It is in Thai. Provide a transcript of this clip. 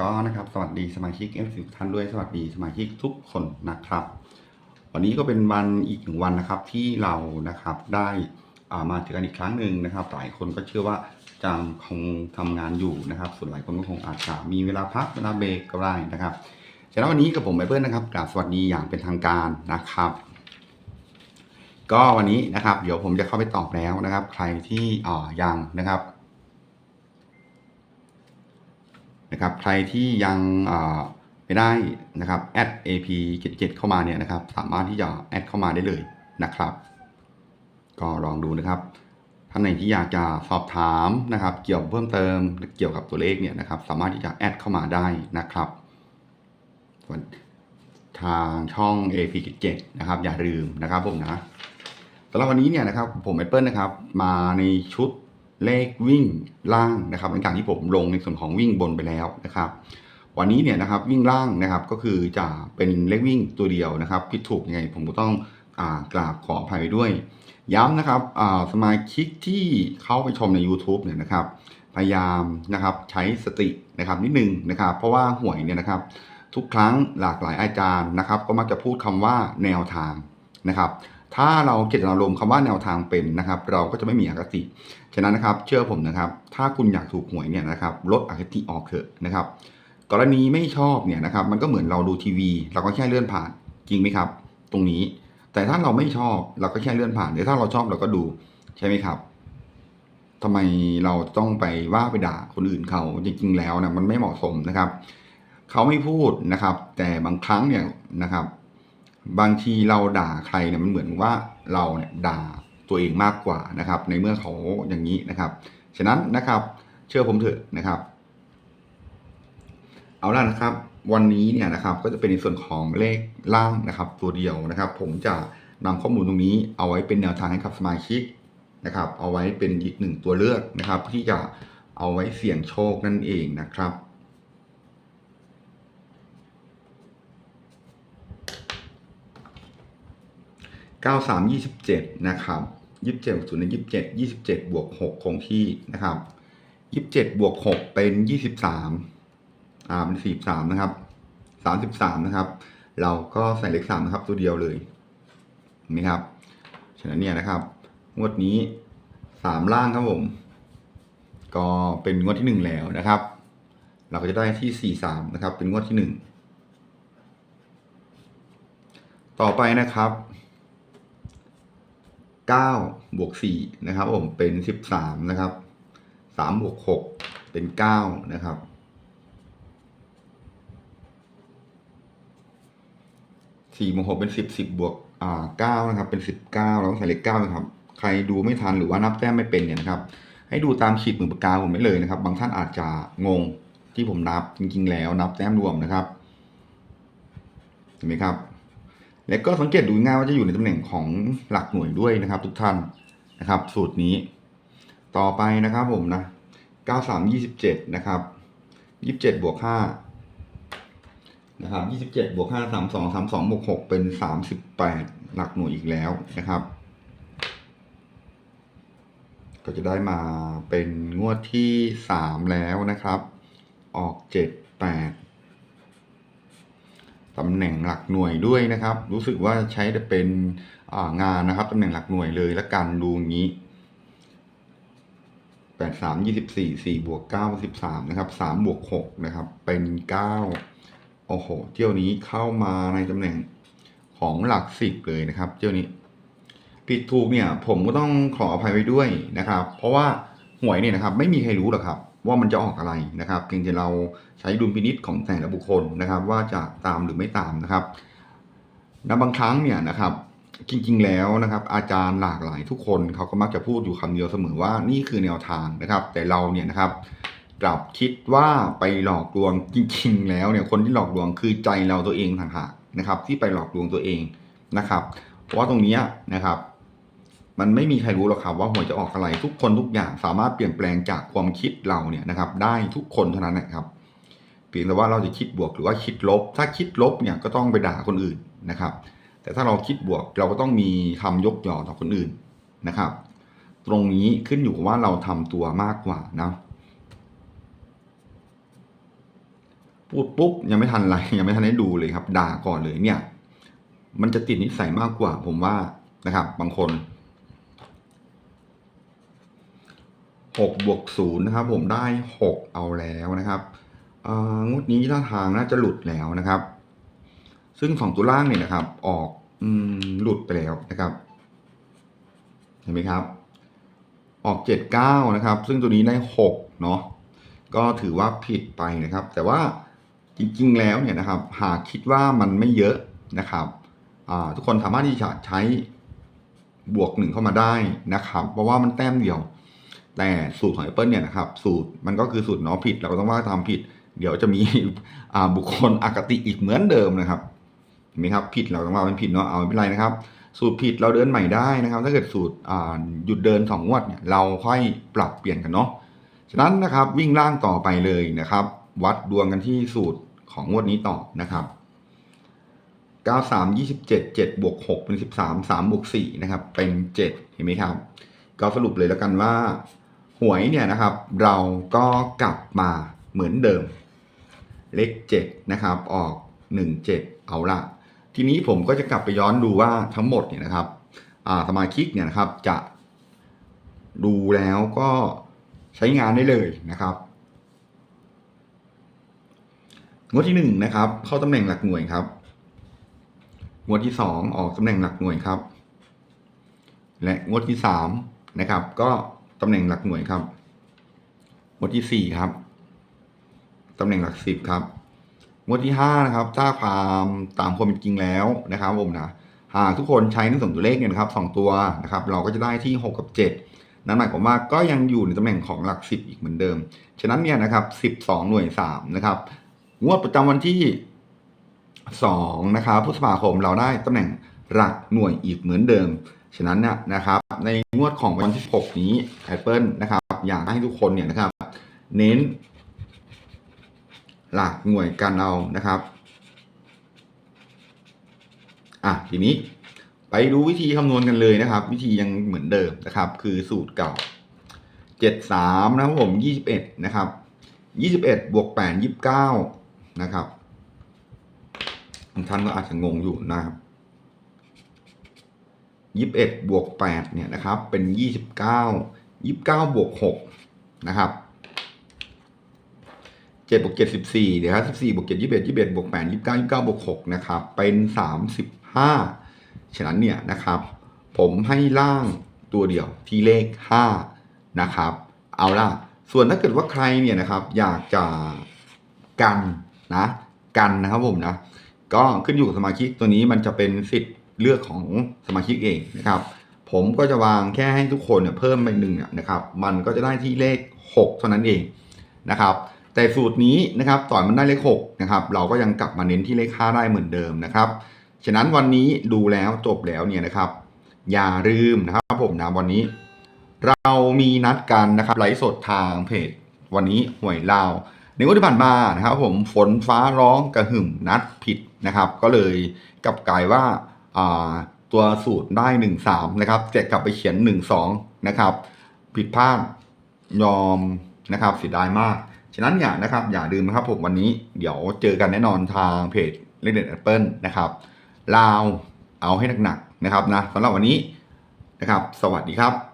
ก็นะครับสวัสดีสมาชิกเอฟสิท่านด้วยสวัสดีสมาชิกทุกคนนะครับ วันนี้ก็เป็นวันอีกหนึ่งวันนะครับที่เรานะครับได้ามาเจอกันอีกครั้งหนึ่งนะครับ หลายคนก็เชื่อว่าจังคงทำงานอยู่นะครับ ส่วนหลายคนก็คงอาจจะมีเวลาพักเวลาเบรกก็ได้นะครับฉะนั้นวันนี้กับผมไบเบิลนะครับกราบสวัสดีอย่างเป็นทางการนะครับ ก็วันนี้นะครับ เดี๋ยวผมจะเข้าไปตอบแล้วนะครับ ใครที่อ่ายังนะครับ นะครับใครที่ยังไม่ได้นะครับแอด ap 77เข้ามาเนี่ยนะครับสามารถที่จะแอดเข้ามาได้เลยนะครับ ก็ลองดูนะครับท่านไหนที่อยากจะสอบถามนะครับ เกี่ยวเพิ่มเติมเกี่ยวกับตัวเลขเนี่ยนะครับ สามารถที่จะแอดเข้ามาได้นะครับส่วนทางช่อง ap 77นะครับ อย่าลืมนะครับผมนะสำหรับวันนี้เนี่ยนะครับผมแอปเปิลนะครับ มาในชุด เลขวิ่งล่างนะครับหลังจากที่ผมลงในส่วนของวิ่งบนไปแล้วนะครับ วันนี้เนี่ยนะครับวิ่งล่างนะครับก็คือจะเป็นเลขวิ่งตัวเดียวนะครับผิดถูกยังไงผมก็ต้องอกราบขออภัยด้วย ย้ำนะครับสมาชิกที่เข้าไปชมใน YouTube เนี่ยนะครับ พยายามนะครับใช้สตินะครับนิดนึงนะครับ เพราะว่าหวยเนี่ยนะครับ ทุกครั้งหลากหลายอาจารย์นะครับ ก็มักจะพูดคำว่าแนวทางนะครับ ถ้าเราเจตนารมณ์คำว่าแนวทางเป็นนะครับ เราก็จะไม่มีอคติ ฉะนั้นนะครับ เชื่อผมนะครับ ถ้าคุณอยากถูกหวยเนี่ยนะครับ ลดอคติออกเถอะนะครับ กรณีไม่ชอบเนี่ยนะครับ มันก็เหมือนเราดูทีวี เราก็แค่เลื่อนผ่าน จริงไหมครับ ตรงนี้ แต่ถ้าเราไม่ชอบเราก็แค่เลื่อนผ่านแต่ถ้าเราชอบเราก็ดูใช่ไหมครับทำไมเราต้องไปว่าไปด่าคนอื่นเขาจริง ๆ แล้วนะมันไม่เหมาะสมนะครับ เขาไม่พูดนะครับ แต่บางครั้งเนี่ยนะครับ บางทีเราด่าใครเนี่ยมันเหมือนว่าเราเนี่ยด่าตัวเองมากกว่านะครับ ในเมื่อเขาอย่างนี้นะครับ ฉะนั้นนะครับเชื่อผมเถอะนะครับ เอาล่ะนะครับ วันนี้เนี่ยนะครับก็จะเป็นในส่วนของเลขล่างนะครับ ตัวเดียวนะครับ ผมจะนำข้อมูลตรงนี้เอาไว้เป็นแนวทางให้กับสมาชิกนะครับ เอาไว้เป็นอีกหนึ่งตัวเลือกนะครับ ที่จะเอาไว้เสี่ยงโชคนั่นเองนะครับ เก้าสามยี่สิบเจ็ดนะครับยี่สิบเจ็ดศูนย์ยี่สิบเจ็ดยี่สิบเจ็ดบวกหกคงที่นะครับยี่สิบเจ็ดบวกหกเป็นยี่สิบสามอ่า เป็นสี่สามนะครับสามสิบสามนะครับ เราก็ใส่เลขสามนะครับ ตัวเดียวเลยเห็นไหมครับ ฉะนั้นเนี่ยนะครับ งวดนี้สามล่างครับผม ก็เป็นงวดที่หนึ่งแล้วนะครับ เราก็จะได้ที่สี่สามนะครับ เป็นงวดที่หนึ่งต่อไปนะครับ 9บวก4นะครับผมเป็น 13 นะครับ3บวก6เป็น 9 นะครับ 4บวก6เป็น 10 10บวกอ่า9นะครับ เป็น 19 เราต้องใส่เลข9นะครับ ใครดูไม่ทันหรือว่านับแต้มไม่เป็นเนี่ยนะครับ ให้ดูตามขีดมือปากกาผมไม่เลยนะครับ บางท่านอาจจะงงที่ผมนับจริงๆ แล้วนับแต้มรวมนะครับ เห็นไหมครับ แล้วก็สังเกตดูง่ายว่าจะอยู่ในตำแหน่งของหลักหน่วยด้วยนะครับทุกท่านนะครับ สูตรนี้ ต่อไปนะครับผมนะ 93 27 นะครับ 27 บวก5นะครับ 27 บวก5 32 32 บวก 6 เป็น 38 หลักหน่วยอีกแล้วนะครับ ก็จะได้มาเป็นงวดที่ 3 แล้วนะครับ ออก 7 8 ตำแหน่งหลักหน่วยด้วยนะครับ รู้สึกว่าใช้จะเป็นงานนะครับตำแหน่งหลักหน่วยเลยและกันดูอย่างนี้แปดสามยี่สิบสี่สี่บวกเก้าสิบสามนะครับสามบวกหกนะครับ เป็นเก้าโอ้โห เที่ยวนี้เข้ามาในตำแหน่งของหลักสิบเลยนะครับ เที่ยวนี้ ผิดถูกเนี่ย ผมก็ต้องขออภัยไว้ด้วยนะครับ เพราะว่าหวยเนี่ยนะครับ ไม่มีใครรู้หรอกครับ ว่ามันจะออกอะไรนะครับเพียงแต่เราใช้ดุลพินิษของแต่ละบุคคลนะครับ ว่าจะตามหรือไม่ตามนะครับและบางครั้งเนี่ยนะครับจริงๆแล้วนะครับ อาจารย์หลากหลายทุกคนเขาก็มักจะพูดอยู่คำเดียวเสมอว่านี่คือแนวทางนะครับ แต่เราเนี่ยนะครับกลับคิดว่าไปหลอกลวงจริง ๆ แล้วเนี่ยคนที่หลอกลวงคือใจเราตัวเองต่างหากนะครับ ที่ไปหลอกลวงตัวเองนะครับ เพราะว่าตรงนี้นะครับ มันไม่มีใครรู้หรอกครับว่าหวยจะออกอะไรทุกคนทุกอย่างสามารถเปลี่ยนแปลงจากความคิดเราเนี่ยนะครับ ได้ทุกคนเท่านั้นนะครับเพียงแต่ว่าเราจะคิดบวกหรือว่าคิดลบ ถ้าคิดลบเนี่ยก็ต้องไปด่าคนอื่นนะครับ แต่ถ้าเราคิดบวกเราก็ต้องมีคำยกย่อต่อคนอื่นนะครับ ตรงนี้ขึ้นอยู่กับว่าเราทำตัวมากกว่านะพูดปุ๊บยังไม่ทันไรยังไม่ทันได้ดูเลยครับ ด่าก่อนเลยเนี่ย มันจะติดนิสัยมากกว่า ผมว่านะครับ บางคน หกบวกศูนย์นะครับผมได้หกเอาแล้วนะครับงวดนี้ท่าทางน่าจะหลุดแล้วนะครับ ซึ่งสองตัวล่างเนี่ยนะครับ ออกอหลุดไปแล้วนะครับ เห็นไหมครับ ออกเจ็ดเก้านะครับ ซึ่งตัวนี้ได้หกเนาะก็ถือว่าผิดไปนะครับ แต่ว่าจริงๆแล้วเนี่ยนะครับ หากคิดว่ามันไม่เยอะนะครับทุกคนสามารถที่จะใช้บวกหนึ่งเข้ามาได้นะครับ เพราะว่ามันแต้มเดียว แต่สูตรของ Apple เนี่ยนะครับสูตรมันก็คือสูตรเนาะผิด เราก็ต้องว่าทำผิด เดี๋ยวจะมีบุคคลอคติอีกเหมือนเดิมนะครับเห็นไหมครับผิดเราต้องว่าเป็นผิดเนาะเอาไม่เป็นไรนะครับ สูตรผิดเราเดินใหม่ได้นะครับ ถ้าเกิดสูตรหยุดเดินสองงวดเนี่ยเราค่อยปรับเปลี่ยนกันเนาะฉะนั้นนะครับวิ่งล่างต่อไปเลยนะครับ วัดดวงกันที่สูตรของงวดนี้ต่อนะครับ93 27 7บวก6เป็น 13 3บวก4นะครับเป็น 7 เห็นไหมครับ ก็สรุปเลยแล้วกันว่า หวยเนี่ยนะครับ เราก็กลับมาเหมือนเดิม เลข7นะครับ ออก 1 7 เอาละทีนี้ผมก็จะกลับไปย้อนดูว่าทั้งหมดเนี่ยนะครับสมาชิกเนี่ยนะครับจะดูแล้วก็ใช้งานได้เลยนะครับงวดที่หนึ่งนะครับ เข้าตำแหน่งหลักหน่วยครับงวดที่สองออกตำแหน่งหลักหน่วยครับ และงวดที่สามนะครับ ก็ ตำแหน่งหลักหน่วยครับงวดที่สี่ครับตำแหน่งหลักสิบครับงวดที่ห้านะครับถ้าความตามความเป็นจริงแล้วนะครับผมนะหากทุกคนใช้ทั้งสองตัวเลขเนี่ยนะครับสองตัวนะครับ เราก็จะได้ที่6กับ7นั่นหมายความว่าก็ยังอยู่ในตำแหน่งของหลัก10อีกเหมือนเดิม ฉะนั้นเนี่ยนะครับ12หน่วย3นะครับงวดประจำวันที่2นะครับพฤษภาคมเราได้ตำแหน่งหลักหน่วยอีกเหมือนเดิม ฉะนั้นเนี่ยนะครับในงวดของวันที่ 6 นี้ Apple นะครับอยากให้ทุกคนเนี่ยนะครับ เน้น หลักหน่วยกันเอานะครับอะทีนี้ไปดูวิธีคำนวณกันเลยนะครับ วิธียังเหมือนเดิมนะครับ คือสูตรเก่าเจ็ดสามนะครับผมยี่สิบเอ็ดนะครับยี่สิบวกแปดยี่สิบเก้านะครับบางท่านก็อาจจะงงอยู่นะครับ ยี่สิบเอ็ดบวกแปดเนี่ยนะครับเป็นยี่สิบเก้ายี่สิบเก้าบวกหกนะครับเจ็ดบวกเจ็ดสิบสี่เดี๋ยวครับสิบสี่บวกเจ็ดยี่สิบเอ็ดยี่สิบเอ็ดบวกแปดยี่สิบเก้ายี่สิบเก้าบวกหกนะครับเป็นสามสิบห้าฉะนั้นเนี่ยนะครับผมให้ล่างตัวเดียวที่เลขห้านะครับ เอาล่ะ ส่วนถ้าเกิดว่าใครเนี่ยนะครับอยากจะกันนะกันนะครับผมนะ ก็ขึ้นอยู่กับสมาชิกตัวนี้มันจะเป็นสิทธิ์ เลือกของสมาชิกเองนะครับ ผมก็จะวางแค่ให้ทุกคนเนี่ยเพิ่มไปหนึ่งเนี่ยนะครับ มันก็จะได้ที่เลข 6 เท่านั้นเองนะครับ แต่สูตรนี้นะครับต่อนมันได้เลข6นะครับ เราก็ยังกลับมาเน้นที่เลข5ได้เหมือนเดิมนะครับ ฉะนั้นวันนี้ดูแล้วจบแล้วเนี่ยนะครับ อย่าลืมนะครับผมนะวันนี้ เรามีนัดกันนะครับไลฟ์สดทางเพจ วันนี้หวยลาวในวันที่ผ่านมานะครับผมฝนฟ้าร้องกระหึ่มนัดผิดนะครับ ก็เลยกลับกลายว่า ตัวสูตรได้หนึ่งสามนะครับแต่กลับไปเขียนหนึ่งสองนะครับ ผิดพลาดยอมนะครับเสียดายมาก ฉะนั้นอย่านะครับอย่าลืมนะครับผมวันนี้เดี๋ยวเจอกันแน่นอนทางเพจเลขเด็ดแอปเปิลนะครับลาวเอาให้หนักๆนะครับนะสำหรับวันนี้นะครับ สวัสดีครับ